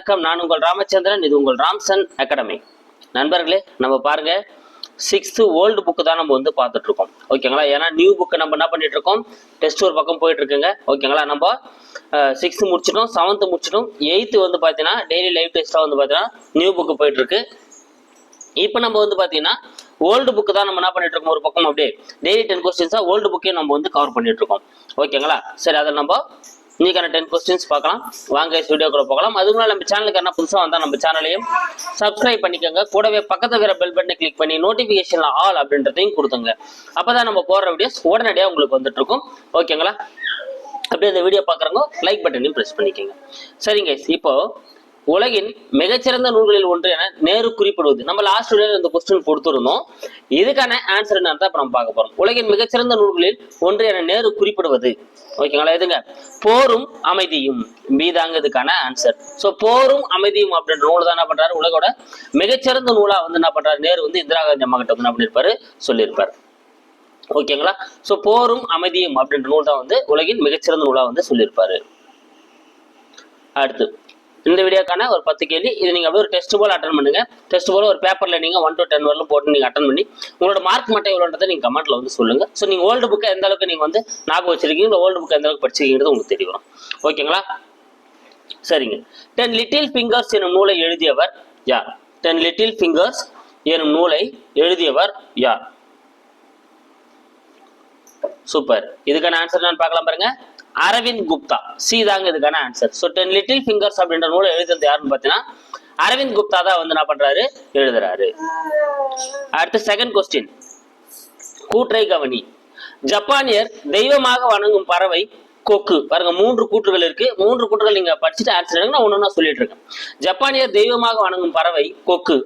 வணக்கம். நான் உங்கள் ராமச்சந்திரன் இது உங்கள் ராம்சன் அகாடமி. நண்பர்களே நம்ம பாருங்க சிக்ஸ்த்து ஓல்டு புக்கு தான் நம்ம வந்து பார்த்துட்டு இருக்கோம் ஓகேங்களா? ஏன்னா நியூ புக்கு நம்ம என்ன பண்ணிட்டு இருக்கோம் டெஸ்ட் ஒரு பக்கம் போயிட்டு இருக்குங்க ஓகேங்களா? நம்ம சிக்ஸ்த்து முடிச்சிட்டோம் செவன்த்து முடிச்சிட்டோம் எயித்து வந்து பார்த்தீங்கன்னா டெய்லி லைவ் டெஸ்ட்டாக வந்து பார்த்தீங்கன்னா நியூ புக்கு போயிட்டு இருக்கு இப்போ நம்ம வந்து பார்த்தீங்கன்னா ஓல்டு புக்கு தான் நம்ம என்ன பண்ணிட்டு இருக்கோம் ஒரு பக்கம் அப்படியே டெய்லி டென் கொஸ்டின்ஸாக ஓல்டு புக்கையும் நம்ம வந்து கவர் பண்ணிட்டு இருக்கோம் ஓகேங்களா? சரி அதை நம்ம இன்னைக்கான டென் கொஸ்டின்ஸ் பார்க்கலாம். வாங்க வீடியோ கூட பார்க்கலாம் அதுக்கு முன்னாடி நம்ம சேனலுக்கு என்ன புதுசாக வந்தால் நம்ம சேனலையும் சப்ஸ்கிரைப் பண்ணிக்கோங்க. கூடவே பக்கத்து வேற பெல் பட்டனை கிளிக் பண்ணி நோட்டிஃபிகேஷன் ஆல் அப்படின்றதையும் கொடுத்துங்க. அப்பதான் நம்ம போடுற வீடியோஸ் உடனடியாக உங்களுக்கு வந்துட்டு இருக்கும். ஓகேங்களா அப்படியே இந்த வீடியோ பார்க்குறவங்க லைக் பட்டனையும் ப்ரெஸ் பண்ணிக்கோங்க. சரிங்க இப்போ உலகின் மிகச்சிறந்த நூல்களில் ஒன்று என நேரு குறிப்பிடுவது. நம்ம லாஸ்ட் வீடியோ இந்த கொஸ்டின் கொடுத்துருந்தோம். இதுக்கான ஆன்சர் என்னன்னு தான் நம்ம பார்க்க போறோம். உலகின் மிகச்சிறந்த நூல்களில் ஒன்று என நேரு குறிப்பிடுவது. ஓகேங்களா எதுங்க? போரும் அமைதியும். மீதாங்கிறதுக்கான ஆன்சர் ஸோ போரும் அமைதியும் அப்படின்ற நூல் தான் என்ன பண்றாரு? உலகோட மிகச்சிறந்த நூலா வந்து என்ன பண்றாரு? நேரு வந்து இந்திரா காந்தி அம்மா கிட்ட வந்து என்ன பண்ணியிருப்பாரு சொல்லியிருப்பாரு. ஓகேங்களா ஸோ போரும் அமைதியும் அப்படின்ற நூல் தான் வந்து உலகின் மிகச்சிறந்த நூலா வந்து சொல்லியிருப்பாரு. அடுத்து. இந்த வீடியோக்கான ஒரு பத்து கேள்வி. இது நீங்கள் அப்படியே ஒரு டெஸ்ட் போல் அட்டன் பண்ணுங்கள் டெஸ்ட் போல் ஒரு பேப்பரில் நீங்கள் ஒன் டு டென் வரலும் போட்டு நீங்கள் அட்டன் பண்ணி உங்களோட மார்க் மட்டும் எவ்வளோன்றதை நீங்கள் கமெண்ட்டில் வந்து சொல்லுங்கள் ஸோ நீங்கள் ஓல்டு புக்கை எந்த அளவுக்கு நீங்கள் வந்து ஞாபகம் வச்சிருக்கீங்க இல்லை ஓல்டு புக்கை எந்த அளவுக்கு படிச்சிருக்கீங்கிறது உங்களுக்கு தெரிய வரும். ஓகேங்களா சரிங்க. டென் லிட்டில் ஃபிங்கர்ஸ் எனும் நூலை எழுதியவர் யார்? டென் லிட்டில் ஃபிங்கர்ஸ் எனும் நூலை எழுதியவர் யார்? சூப்பர் இதுக்கான ஆன்சர் நான் பார்க்கலாம் பாருங்க. அரவிந்த் குப்தா. சி தாங்க இதுக்கான answer so Ten Little Fingers அப்படின்ற நூலை எழுதுறது யாருன்னு பார்த்தீங்கன்னா அரவிந்த் குப்தா தான் வந்து என்ன பண்றாரு? எழுதுறாரு. அடுத்து செகண்ட் கொஸ்டின் கூற்றை கவனி. ஜப்பானியர் தெய்வமாக வணங்கும் பறவை கொக்கு. பாருங்க மூன்று கூற்றுகள் இருக்கு. மூன்று கூற்றுகள் நீங்க படிச்சுட்டு ஆன்சர் எடுங்க நான் ஒன்னொன்னா சொல்லிட்டு இருக்கேன். ஜப்பானியர் தெய்வமாக வணங்கும் பறவை கொக்கு.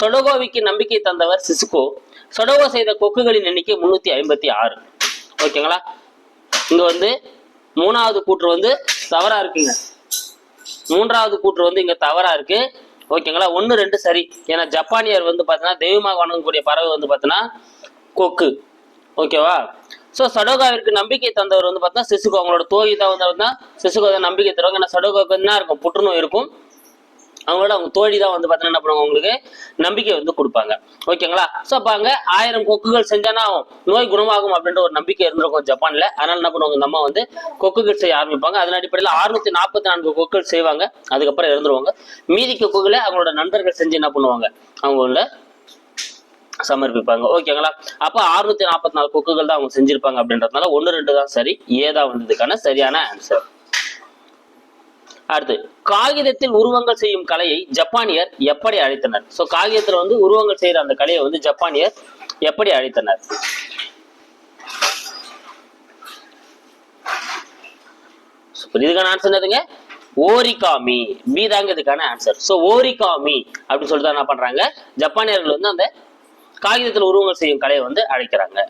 சொடோகோவிக்கு நம்பிக்கை தந்தவர் சிசுகோ சொடோகோ செய்த கொக்குகளின் எண்ணிக்கை முன்னூத்தி ஐம்பத்தி ஆறு. ஓகேங்களா? இங்க வந்து மூணாவது கூற்று வந்து தவறா இருக்குங்க. மூன்றாவது கூற்று வந்து இங்க தவறா இருக்கு. ஓகேங்களா? ஒன்று ரெண்டு சரி. ஏன்னா ஜப்பானியர் வந்து பார்த்தீங்கன்னா தெய்வமாக வணங்கக்கூடிய பறவை வந்து பார்த்தீங்கன்னா கொக்கு. ஓகேவா? ஸோ சடோகாவிற்கு நம்பிக்கை தந்தவர் வந்து பார்த்தீங்கன்னா சிசுகோ. அவங்களோட தோய் தான் வந்து பார்த்தா சிசுகோ தான் நம்பிக்கை தருவாங்க. ஏன்னா சடோகாவுக்கு என்ன இருக்கும்? புற்றுநோய் இருக்கும். அவங்களோட அவங்க தோழி தான் வந்து பார்த்தீங்கன்னா என்ன பண்ணுவாங்க? உங்களுக்கு நம்பிக்கை வந்து கொடுப்பாங்க. ஓகேங்களா? ஸோ அப்போ அங்கே ஆயிரம் கொக்குகள் செஞ்சானா நோய் குணமாகும் அப்படின்ற ஒரு நம்பிக்கை இருந்திருக்கும் ஜப்பானில். அதனால என்ன பண்ணுவாங்க? இந்த அம்மா வந்து கொக்குகள் செய்ய ஆரம்பிப்பாங்க. அதன் அடிப்படையில் அறுநூத்தி நாற்பத்தி நான்கு கொக்குகள் செய்வாங்க. அதுக்கப்புறம் இருந்துருவாங்க மீதி கொக்குகளை அவங்களோட நண்பர்கள் செஞ்சு என்ன பண்ணுவாங்க? அவங்கள சமர்ப்பிப்பாங்க. ஓகேங்களா? அப்போ அறுநூத்தி நாற்பத்தி நாலு கொக்குகள் தான் அவங்க செஞ்சிருப்பாங்க அப்படின்றதுனால ஒன்று ரெண்டு தான் சரி. ஏதா வந்ததுக்கான சரியான ஆன்சர் அடுத்து காகிதத்தில் உருவங்கள் செய்யும் கலையை ஜப்பானியர் எப்படி அழைத்தனர்? சோ காகிதத்தில் வந்து உருவங்கள் செய்யற அந்த கலையை வந்து ஜப்பானியர் எப்படி அழைத்தனர்? இதுக்கான ஆன்சர் என்னதுங்க? ஓரிகாமி. பி தாங்க இதுக்கான ஆன்சர் ஸோ ஓரிகாமி அப்படின்னு சொல்லிட்டு என்ன பண்றாங்க? ஜப்பானியர்கள் வந்து அந்த காகிதத்தில் உருவங்கள் செய்யும் கலையை வந்து அழைக்கிறாங்க.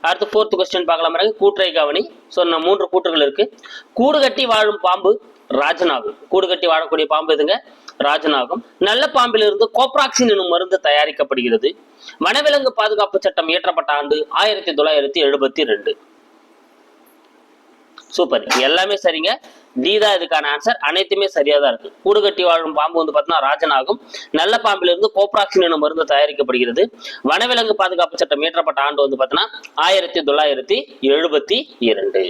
அடுத்து ஃபோர்த் கொஸ்டின் பார்க்கலாம். பாருங்க கூட்டுரை கவனி. சொன்ன மூன்று கூற்றுகள் இருக்கு. கூடு கட்டி வாழும் பாம்பு ராஜநாகம் கூடு கட்டி வாழக்கூடிய பாம்பு எதுங்க? ராஜநாகம் நல்ல பாம்பிலிருந்து கோப்ராக்சின் எனும் மருந்து தயாரிக்கப்படுகிறது. வனவிலங்கு பாதுகாப்பு சட்டம் இயற்றப்பட்ட ஆண்டு ஆயிரத்தி தொள்ளாயிரத்தி எழுபத்தி ரெண்டு. சூப்பர். எல்லாமே சரிங்க. டி தான் இதுக்கான ஆன்சர் அனைத்துமே சரியா தான் இருக்கு. கூடு கட்டி வாழும் பாம்பு வந்து பார்த்தீங்கன்னா ராஜனாகும் நல்ல பாம்பிலிருந்து கோப்ராக்சின் எனும் மருந்து தயாரிக்கப்படுகிறது. வனவிலங்கு பாதுகாப்பு சட்டம் இயற்றப்பட்ட ஆண்டு வந்து பார்த்தீங்கன்னா ஆயிரத்தி தொள்ளாயிரத்தி எழுபத்தி இரண்டு.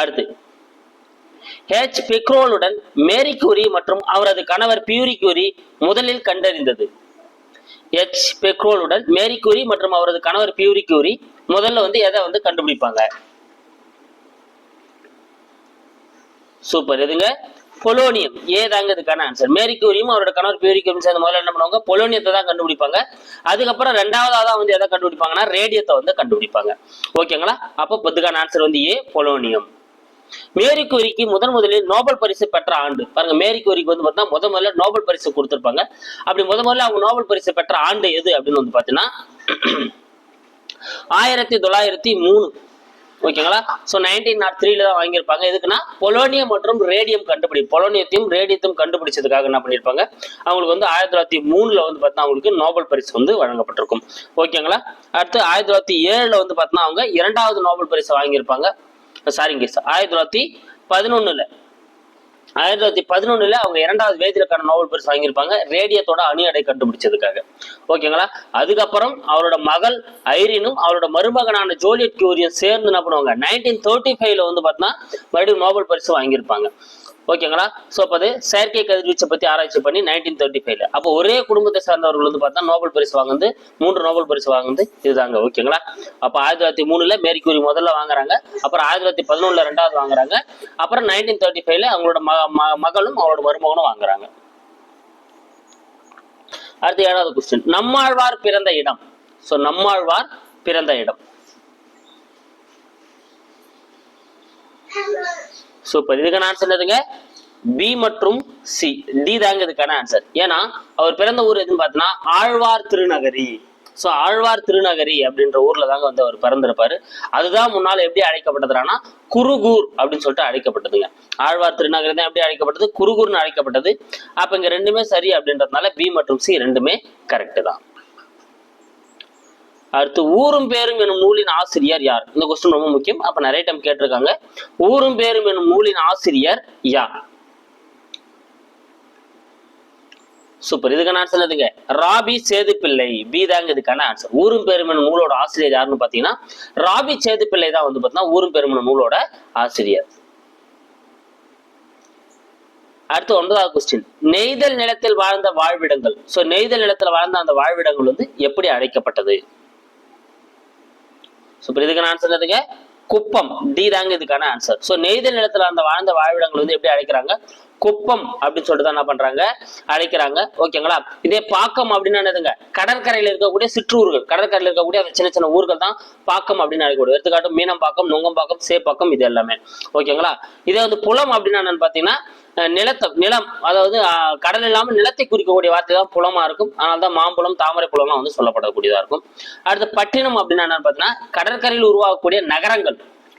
அடுத்து ஹெச் பிக்ரோலுடன் மேரி கியூரி மற்றும் அவரது கணவர் பியூரி கியூரி முதலில் கண்டறிந்தது. எச் பெக்ரோலுடன் மேரி கூரி மற்றும் அவரது கணவர் பியூரி கியூரி முதல்ல வந்து எதை வந்து கண்டுபிடிப்பாங்க? சூப்பர் எதுங்க பொலோனியம் ஏ தாங்க இதுக்கான ஆன்சர் மேரி கியூரியும் அவரோட கணவர் பியூரி கியூரியும் சேர்ந்து முதல்ல என்ன பண்ணுவாங்க? பொலோனியத்தை தான் கண்டுபிடிப்பாங்க. அதுக்கப்புறம் ரெண்டாவதாக தான் வந்து எதை கண்டுபிடிப்பாங்கன்னா ரேடியத்தை வந்து கண்டுபிடிப்பாங்க. ஓகேங்களா அப்போ இதுக்கான ஆன்சர் வந்து ஏ பொலோனியம் மேரி குரிக்கு முதன் முதலில் நோபல் பரிசு பெற்ற ஆண்டு. பாருங்க மேரி குரிக்கு வந்து பார்த்தா முத முதல்ல நோபல் பரிசு கொடுத்துருப்பாங்க. அப்படி முத முதல்ல அவங்க நோபல் பரிசு பெற்ற ஆண்டு எது அப்படின்னு வந்து பார்த்தீங்கன்னா ஆயிரத்தி தொள்ளாயிரத்தி மூணு. ஓகேங்களா? ஸோ நைன்டீன் நாட் த்ரீல தான் வாங்கியிருப்பாங்க. எதுக்குன்னா பொலோனியம் மற்றும் ரேடியம் கண்டுபிடி பொலோனியத்தையும் ரேடியத்தையும் கண்டுபிடிச்சதுக்காக என்ன பண்ணியிருப்பாங்க? அவங்களுக்கு வந்து ஆயிரத்தி தொள்ளாயிரத்தி மூணுல வந்து பார்த்தீங்கன்னா அவங்களுக்கு நோபல் பரிசு வந்து வழங்கப்பட்டிருக்கும். ஓகேங்களா? அடுத்து ஆயிரத்தி தொள்ளாயிரத்தி ஏழுல வந்து பார்த்தீங்கன்னா அவங்க இரண்டாவது நோபல் பரிசு வாங்கியிருப்பாங்க. சாரிங்க ஆயிரத்தி தொள்ளாயிரத்தி பதினொன்னுல ஆயிரத்தி தொள்ளாயிரத்தி பதினொன்னுல அவங்க இரண்டாவது வேதியிலக்கான நோபல் பரிசு வாங்கியிருப்பாங்க. ரேடியத்தோட அணு எடை கண்டுபிடிச்சதுக்காக. ஓகேங்களா அதுக்கப்புறம் அவரோட மகள் ஐரினும் அவரோட மருமகனான ஜோலியட் கியூரியும் சேர்ந்து என்ன பண்ணுவாங்க? நைன்டீன் தேர்ட்டி ஃபைவ்ல வந்து பார்த்தீங்கன்னா மறுபடியும் நோபல் பரிசு வாங்கியிருப்பாங்க. ஓகேங்களா? ஸோ அப்போ அது செயற்கை கதிர்வீச்சை பத்தி ஆராய்ச்சி பண்ணி நைன்டீன் தேர்ட்டி ஃபைவ்ல அப்போ ஒரே குடும்பத்தை சார்ந்தவர்கள் வந்து பார்த்தா நோபல் பரிசு வாங்குது மூன்று நோபல் பரிசு வாங்குது இதுதாங்க ஓகேங்களா? அப்போ ஆயிரத்தி தொள்ளாயிரத்தி மூணுல மேரி கூறி முதல்ல வாங்குறாங்க. அப்புறம் ஆயிரத்தி தொள்ளாயிரத்தி பதினொன்றுல ரெண்டாவது வாங்குறாங்க. அப்புறம் நைன்டீன் தேர்ட்டி ஃபைவ்ல அவங்களோட ம மகளும் அவங்களோட மருமகனும் வாங்குறாங்க. அடுத்து ஏழாவது கொஸ்டின் நம்மாழ்வார் பிறந்த இடம். ஸோ நம்மாழ்வார் பிறந்த இடம். சூப்பர் இதுக்கான ஆன்சர் என்னதுங்க? பி மற்றும் சி டி தாங்க இதுக்கான ஆன்சர் ஏன்னா அவர் பிறந்த ஊர் எதுன்னு பார்த்தோன்னா ஆழ்வார் திருநகரி. ஸோ ஆழ்வார் திருநகரி அப்படின்ற ஊர்ல தாங்க வந்து அவர் பிறந்திருப்பாரு. அதுதான் முன்னால் எப்படி அழைக்கப்பட்டதுனா குருகூர் அப்படின்னு சொல்லிட்டு அழைக்கப்பட்டதுங்க. ஆழ்வார் திருநகரி தான் எப்படி அழைக்கப்பட்டது? குருகூர்னு அழைக்கப்பட்டது. அப்ப இங்க ரெண்டுமே சரி அப்படின்றதுனால பி மற்றும் சி ரெண்டுமே கரெக்டு தான். அடுத்து ஊரும் பேரும் எனும் நூலின் ஆசிரியர் யார்? இந்த கொஸ்டின் ரொம்ப முக்கியம். அப்ப நிறைய டைம் கேட்டிருக்காங்க. ஊரும் பேரும் எனும் நூலின் ஆசிரியர் யார்? சூப்பர் இதுக்கான ஆன்சர் என்னதுங்க? ராபி சேதுப்பிள்ளை. பி தாங்க இதுக்கான ஆன்சர் ஊரும் பேரும் எனும் நூலோட ஆசிரியர் யாருன்னு பாத்தீங்கன்னா ராபி சேதுப்பிள்ளை தான் வந்து பாத்தீங்கன்னா ஊரும் பேரும் நூலோட ஆசிரியர். அடுத்து ஒன்பதாவது கொஸ்டின் நெய்தல் நிலத்தில் வாழ்ந்த வாழ்விடங்கள். சோ நெய்தல் நிலத்தில் வாழ்ந்த அந்த வாழ்விடங்கள் வந்து எப்படி அழைக்கப்பட்டது? சூப்பர் இதுக்கான ஆன்சர் என்னதுங்க? குப்பம். டி தாங்க இதுக்கான ஆன்சர் சோ நெய்தல் நிலத்துல அந்த வாழ்ந்த வாழ்விடங்கள் வந்து எப்படி அழைக்கிறாங்க? குப்பம் அப்படின்னு சொல்லிட்டு தான் என்ன பண்றாங்க? அழைக்கிறாங்க. ஓகேங்களா? இதே பாக்கம் அப்படின்னு என்னதுங்க? கடற்கரையில இருக்கக்கூடிய சிற்றூர்கள். கடற்கரையில் இருக்கக்கூடிய அந்த சின்ன சின்ன ஊர்கள் தான் பாக்கம் அப்படின்னு அழைக்கக்கூடிய எடுத்துக்காட்டும் மீனம்பாக்கம் நுங்கம்பாக்கம் சேப்பாக்கம் இது எல்லாமே. ஓகேங்களா? இதே வந்து புலம் அப்படின்னு என்னன்னு பாத்தீங்கன்னா நிலத்தை நிலம் அதாவது கடல் இல்லாமல் நிலத்தை குறிக்கக்கூடிய வார்த்தை தான் புலமா இருக்கும். அதனால தான் மாம்பழம் தாமரை புலம்லாம் வந்து சொல்லப்படக்கூடியதா இருக்கும். அடுத்து பட்டினம் அப்படின்னா என்னன்னு பார்த்தீங்கன்னா கடற்கரையில் உருவாகக்கூடிய நகரங்கள்.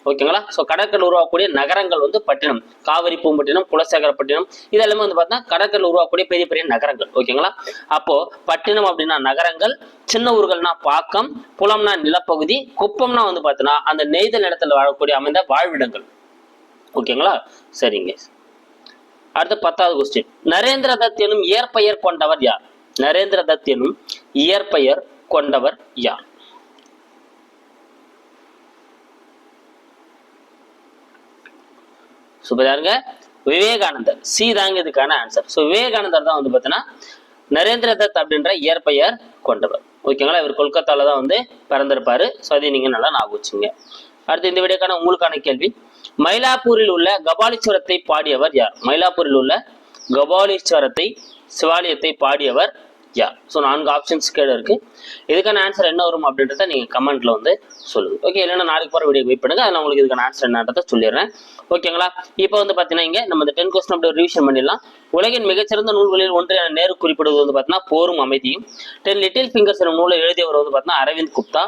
ஓகேங்களா? ஸோ கடற்கரையில் உருவாகக்கூடிய நகரங்கள் வந்து பட்டினம். காவிரி பூம்பட்டினம் குலசேகரப்பட்டினம் இதெல்லாமே வந்து பார்த்தீங்கன்னா கடற்கரையில் உருவாகக்கூடிய பெரிய பெரிய நகரங்கள். ஓகேங்களா? அப்போ பட்டினம் அப்படின்னா நகரங்கள் சின்ன ஊர்கள்னா பாக்கம் புலம்னா நிலப்பகுதி குப்பம்னா வந்து பார்த்தீங்கன்னா அந்த நெய்தல் நிலத்தில் வாழக்கூடிய அமைந்த வாழ்விடங்கள். ஓகேங்களா? சரிங்க. அடுத்து பத்தாவது கொஸ்டின் நரேந்திர தத் எனும் இயற்பெயர் கொண்டவர் யார்? நரேந்திர தத் எனும் இயற்பெயர் கொண்டவர் யார்? சூப்பர் யாருங்க விவேகானந்தர். சி தாங்க இதுக்கான ஆன்சர் ஸோ விவேகானந்தர் தான் வந்து பார்த்தீங்கன்னா நரேந்திர தத் அப்படின்ற இயற்பெயர் கொண்டவர். ஓகேங்களா இவர் கொல்கத்தால தான் வந்து பிறந்திருப்பாரு. ஸோ அதை நீங்கள் நல்லா ஞாபகம் வச்சுங்க. அடுத்து இந்த வீடியோக்கான உங்களுக்கான கேள்வி. மயிலாப்பூரில் உள்ள கபாலீஸ்வரத்தை பாடியவர் யார்? மயிலாப்பூரில் உள்ள கபாலீஸ்வரத்தை சிவாலயத்தை பாடியவர் யார்? ஸோ நான்கு ஆப்ஷன்ஸ் கீழே இருக்கு. இதுக்கான ஆன்சர் என்ன வரும் அப்படின்றத நீங்கள் கமெண்ட்ல வந்து சொல்லுங்க. ஓகே இல்லைன்னா நாளைக்கு போற வீடியோ வெயிட் பண்ணுங்க. அதில் உங்களுக்கு இதுக்கான ஆன்சர் என்னன்றத சொல்லிடுறேன். ஓகேங்களா இப்போ வந்து பார்த்தீங்கன்னா இங்கே நம்ம இந்த டென் கொஸ்டின் அப்படி ரிவிஷன் பண்ணிடலாம். உலகின் மிகச்சிறந்த நூல்களில் ஒன்று என நேரு குறிப்பிடுவது வந்து பார்த்தீங்கன்னா போரும் அமைதியும். டென் லிட்டில் ஃபிங்கர்ஸ் என்ற நூலை எழுதியவர் வந்து பார்த்தீங்கன்னா அரவிந்த் குப்தா.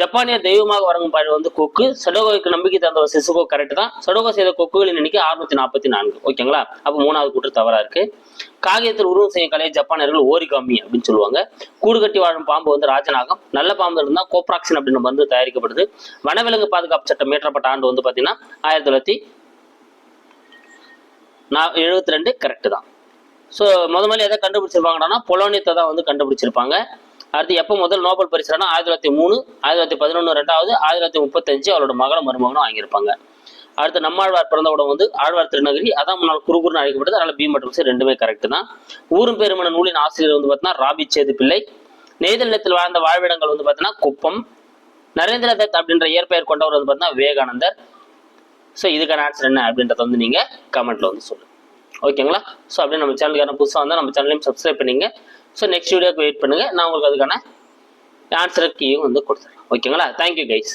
ஜப்பானிய தெய்வமாக வழங்கும் பாடல் வந்து கொக்கு. சடோகோவுக்கு நம்பிக்கை தந்தவர் சிசுகோ கரெக்ட் தான். சடோகோ செய்த கொக்குகளின் எண்ணிக்கை அறுநூத்தி நாற்பத்தி நான்கு. ஓகேங்களா? அப்போ மூணாவது கூற்று தவறா இருக்கு. காகிதத்தில் உருவம் செய்யும் கலையை ஜப்பானியர்கள் ஓரிகாமி அப்படின்னு சொல்லுவாங்க. கூடு கட்டி வாழும் பாம்பு வந்து ராஜநாகம். நல்ல பாம்பு இருந்தால் கோப்ராக்சின் அப்படின்னு வந்து தயாரிக்கப்படுது. வனவிலங்கு பாதுகாப்பு சட்டம் ஏற்றப்பட்ட ஆண்டு வந்து பாத்தீங்கன்னா ஆயிரத்தி தொள்ளாயிரத்தி நான் எழுபத்தி ரெண்டு கரெக்ட் தான். ஸோ முத முதல்ல எதை கண்டுபிடிச்சிருப்பாங்கன்னா பொலோனியத்தை தான் வந்து கண்டுபிடிச்சிருப்பாங்க. அடுத்து எப்போ முதல் நோபல் பரிசுனா ஆயிரத்தி தொள்ளாயிரத்தி மூணு ஆயிரத்தி தொள்ளாயிரத்தி பதினொன்று ரெண்டாவது ஆயிரத்தி தொள்ளாயிரத்தி முப்பத்தஞ்சு அவரோட மகளும் மருமகனும் வாங்கியிருப்பாங்க. அடுத்து நம்மாழ்வார் பிறந்த உடம் வந்து ஆழ்வார் திருநகரி. அதான் முன்னாள் குறுகுறுன்னு அழைக்கப்பட்டது அதனால பி மற்றும் சி ரெண்டுமே கரெக்ட் தான். ஊரும் பெருமன நூலின் ஆசிரியர் வந்து பார்த்தீங்கன்னா ராபி சேது பிள்ளை. நெய்தல் நிலத்தில் வாழ்ந்த வாழ்விடங்கள் வந்து பார்த்தீங்கன்னா குப்பம். நரேந்திர தத் அப்படின்ற இயற்பெயர் கொண்டவர் வந்து பார்த்தீங்கன்னா விவேகானந்தர். ஸோ இதுக்கான ஆன்சர் என்ன அப்படின்றத வந்து நீங்கள் கமெண்ட்ல வந்து சொல்லுங்கள் ஓகேங்களா ஸோ அப்படியே நம்ம சேனலுக்கான புதுசாக வந்தால் நம்ம சேனலையும் சப்ஸ்கிரைப் பண்ணிங்க. ஸோ நெக்ஸ்ட் வீடியோக்கு வெயிட் பண்ணுங்கள் நான் உங்களுக்கு அதுக்கான ஆன்சர் கீயும் வந்து கொடுத்துறேன். ஓகேங்களா தேங்க்யூ கைஸ்